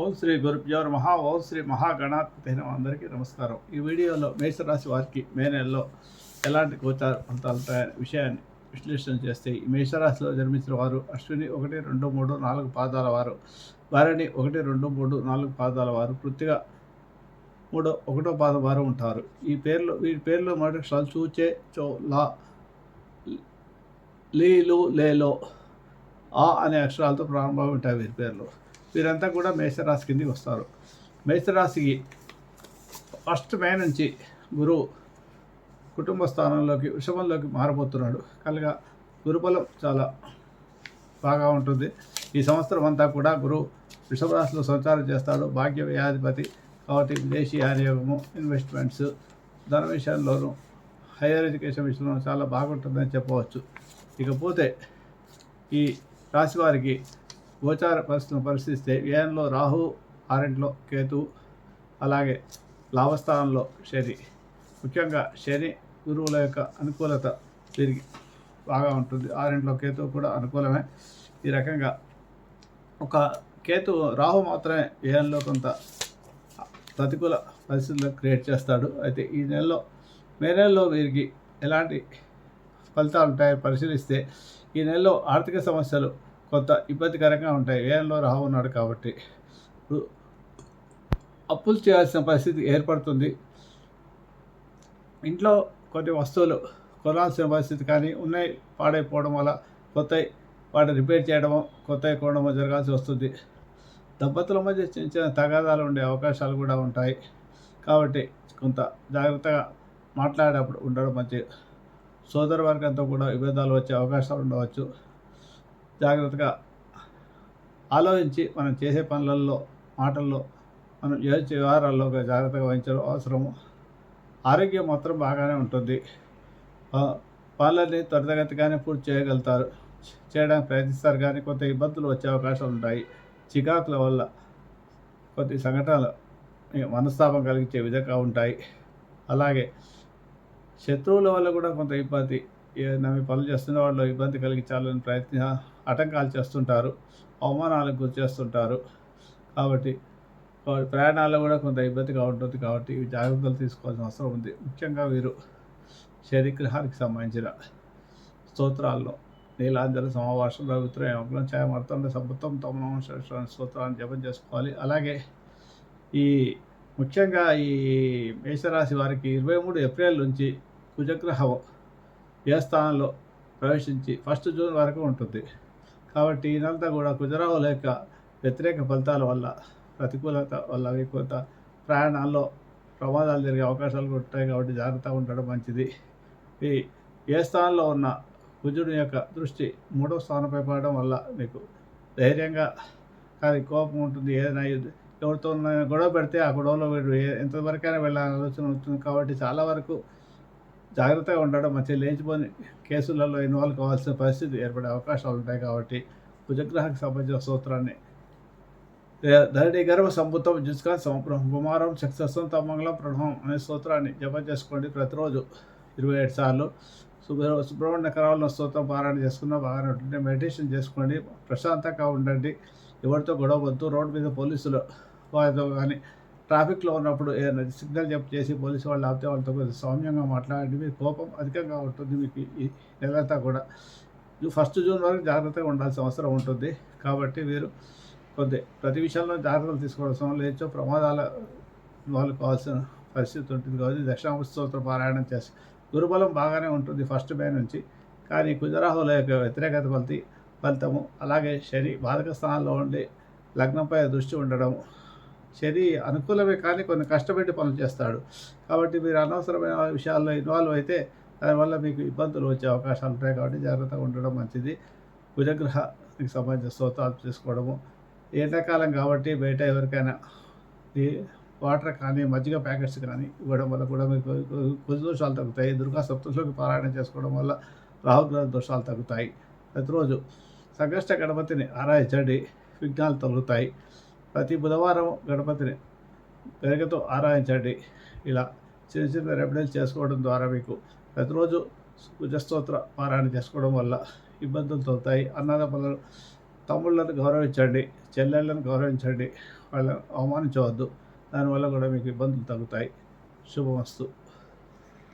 ఓం శ్రీ గురుభ్యో మహా ఓం శ్రీ మహాగణాధిపతి అందరికీ నమస్కారం. ఈ వీడియోలో మేషరాశి వారికి మే నెలలో ఎలాంటి గోచార ఫలితాలు ఉంటాయనే విషయాన్ని విశ్లేషణ చేస్తే ఈ మేషరాశిలో జన్మించిన వారు అశ్విని ఒకటి రెండు మూడు నాలుగు పాదాల వారు వారిని ఒకటి రెండు మూడు నాలుగు పాదాల వారు పూర్తిగా మూడో ఒకటో పాదం వారు ఉంటారు. ఈ పేర్లు వీరి పేర్లు మొదటి అక్షరాలు చూచే చో లా లీలు లేలో ఆ అనే అక్షరాలతో ప్రారంభమై ఉంటాయి వీరి పేర్లు. వీరంతా కూడా మేషరాశి కిందకి వస్తారు. మేషరాశికి ఫస్ట్ మే నుంచి గురువు కుటుంబ స్థానంలోకి వృషభంలోకి మారబోతున్నాడు. కనుక గురుబలం చాలా బాగా ఉంటుంది. ఈ సంవత్సరం అంతా కూడా గురువు వృషభ రాశిలో సంచారం చేస్తాడు. భాగ్య వ్యాధిపతి కాబట్టి విదేశీ ఆనియోగము ఇన్వెస్ట్మెంట్స్ ధన విషయంలోనూ హైయర్ ఎడ్యుకేషన్ విషయంలో చాలా బాగుంటుందని చెప్పవచ్చు. ఇకపోతే ఈ రాశి వారికి గోచార పరిస్థితులను పరిశీలిస్తే వ్యయంలో రాహు ఆరింట్లో కేతు అలాగే లాభస్థానంలో శని. ముఖ్యంగా శని గురువుల యొక్క అనుకూలత తిరిగి బాగా ఉంటుంది. ఆరింట్లో కేతు కూడా అనుకూలమే. ఈ రకంగా ఒక కేతు రాహు మాత్రమే వ్యయంలో కొంత ప్రతికూల పరిస్థితులు క్రియేట్ చేస్తాడు. అయితే ఈ నెలలో మే నెలలో వీరికి ఎలాంటి ఫలితాలు ఉంటాయో పరిశీలిస్తే ఈ నెలలో ఆర్థిక సమస్యలు కొంత ఇబ్బందికరంగా ఉంటాయి. వ్యయంలో రాహు ఉన్నాడు కాబట్టి. అప్పులు చేయాల్సిన పరిస్థితి ఏర్పడుతుంది. ఇంట్లో కొన్ని వస్తువులు కొనాల్సిన పరిస్థితి కానీ ఉన్నాయి. పాడైపోవడం వల్ల కొత్త వాటి రిపేర్ చేయడమో కొత్త కొనడమో జరగాల్సి వస్తుంది. దంపతుల మధ్య చిన్న చిన్న తగాదాలు ఉండే అవకాశాలు కూడా ఉంటాయి. కాబట్టి కొంత జాగ్రత్తగా మాట్లాడేటప్పుడు ఉండడం మంచి సోదర వర్గంతో కూడా విభేదాలు వచ్చే అవకాశాలు ఉండవచ్చు. జాగ్రత్తగా ఆలోచించి మనం చేసే పనులలో మాటల్లో మనం చేసే వ్యవహారాల్లో జాగ్రత్తగా వహించడం అవసరము. ఆరోగ్యం మాత్రం బాగానే ఉంటుంది. పనులని త్వరితగతిగానే పూర్తి చేయగలుగుతారు. చేయడానికి ప్రయత్నిస్తారు కానీ కొంత ఇబ్బందులు వచ్చే అవకాశాలు ఉంటాయి. చికాకుల వల్ల కొద్ది సంఘటనలు మనస్తాపం కలిగించే విధంగా ఉంటాయి. అలాగే శత్రువుల వల్ల కూడా కొంత ఇబ్బంది ఏదైనా మీ పనులు చేస్తున్న వాళ్ళు ఇబ్బంది కలిగించాలని ప్రయత్న ఆటంకాలు చేస్తుంటారు అవమానాలకు గురి చేస్తుంటారు. కాబట్టి ప్రయాణాల్లో కూడా కొంత ఇబ్బందిగా ఉంటుంది కాబట్టి ఇవి జాగ్రత్తలు తీసుకోవాల్సిన అవసరం ఉంది. ముఖ్యంగా వీరు శనిగ్రహానికి సంబంధించిన స్తోత్రాల్లో నీలాంజలి సమావాసం రవిత్రం ఏమకులం ఛాయమర్థం సబుత్తం తమనం స్తోత్రాన్ని జపం చేసుకోవాలి. అలాగే ఈ ముఖ్యంగా ఈ మేషరాశి వారికి ఇరవై మూడు ఏప్రిల్ నుంచి కుజగ్రహం ఏ స్థానంలో ప్రవేశించి ఫస్ట్ జూన్ వరకు ఉంటుంది. కాబట్టి ఇదంతా కూడా కుజరాహు లేక వ్యతిరేక ఫలితాల వల్ల ప్రతికూలత వల్ల కొంత ప్రయాణాల్లో ప్రమాదాలు జరిగే అవకాశాలు ఉంటాయి కాబట్టి జాగ్రత్తగా ఉండడం మంచిది. ఈ ఏ స్థానంలో ఉన్న కుజుడి యొక్క దృష్టి మూడో స్థానంపై పడడం వల్ల మీకు ధైర్యంగా కానీ కోపం ఉంటుంది. ఏదైనా ఎవరితో గొడవ పెడితే ఆ గొడవలో వీడు ఏ- ఎంతవరకైనా వెళ్ళాలని ఆలోచన ఉంటుంది. కాబట్టి చాలా వరకు జాగ్రత్తగా ఉండడం మంచి లేచిపోని కేసులలో ఇన్వాల్వ్ కావాల్సిన పరిస్థితి ఏర్పడే అవకాశాలు ఉంటాయి కాబట్టి కుజగ్రహానికి సంబంధించిన సూత్రాన్ని. ధరణి గర్భ సంభూతం జుస్కా సంప్రహం కుమారం చక్షస్వం తమంగళం ప్రణవం అనే సూత్రాన్ని జపం చేసుకోండి ప్రతిరోజు ఇరవై ఏడు సార్లు. సుబ్ర సుబ్రహ్మణ్య కరాలను స్తోత్రం పారాయణ చేసుకున్న బాగానే ఉంటుంది మెడిటేషన్ చేసుకోండి ప్రశాంతంగా ఉండండి. ఎవరితో గొడవ వద్దు రోడ్డు మీద పోలీసులు వారితో కానీ ట్రాఫిక్లో ఉన్నప్పుడు ఏదైనా సిగ్నల్ జంప్ చేసి పోలీసు వాళ్ళు ఆపితే వాళ్ళతో కొంచెం సౌమ్యంగా మాట్లాడండి మీ కోపం అధికంగా ఉంటుంది మీకు ఈ నెలంతా కూడా. జూ- ఫస్ట్ జూన్ వరకు జాగ్రత్తగా ఉండాల్సిన అవసరం ఉంటుంది. కాబట్టి మీరు కొద్ది ప్రతి విషయంలో జాగ్రత్తలు తీసుకోవాల్సిన లేచో ప్రమాదాల వాళ్ళు కావాల్సిన పరిస్థితి ఉంటుంది కాబట్టి దక్షిణామూర్తి స్తోత్ర పారాయణం చేసి గురుబలం బాగానే ఉంటుంది ఫస్ట్ మే నుంచి. కానీ కుజరాహుల యొక్క వ్యతిరేకత ఫలితి ఫలితము అలాగే శని బాధక స్థానంలో ఉండి లగ్నంపై దృష్టి ఉండడం శని అనుకూలమే కానీ కొన్ని కష్టపెట్టి పనులు చేస్తాడు. కాబట్టి మీరు అనవసరమైన విషయాల్లో ఇన్వాల్వ్ అయితే దానివల్ల మీకు ఇబ్బందులు వచ్చే అవకాశాలు ఉంటాయి. కాబట్టి జాగ్రత్తగా ఉండడం మంచిది. కుజగ్రహానికి సంబంధించిన స్తోత్రాలు చేసుకోవడము. ఎండాకాలం కాబట్టి బయట ఎవరికైనా ఈ వాటర్ కానీ మజ్జిగ ప్యాకెట్స్ కానీ ఇవ్వడం వల్ల కూడా మీకు కొద్ది దోషాలు తగ్గుతాయి. దుర్గా సప్తశిలోకి పారాయణ చేసుకోవడం వల్ల రాహుగ్రహ దోషాలు తగ్గుతాయి. ప్రతిరోజు సంకష్ట గణపతిని ఆరాధించండి. విఘ్నాలు తొలుగుతాయి. ప్రతి బుధవారం గణపతిని పెరగతో ఆరాధించండి. ఇలా చిన్న చిన్న రెమెడీలు చేసుకోవడం ద్వారా మీకు ప్రతిరోజు కుజస్తోత్ర పారాయణ చేసుకోవడం వల్ల ఇబ్బందులు తోతాయి అన్నదమ్ములు తమ్ముళ్ళను గౌరవించండి చెల్లెళ్ళను గౌరవించండి వాళ్ళని అవమానించవద్దు. దానివల్ల కూడా మీకు ఇబ్బందులు తగ్గుతాయి. శుభమస్తు.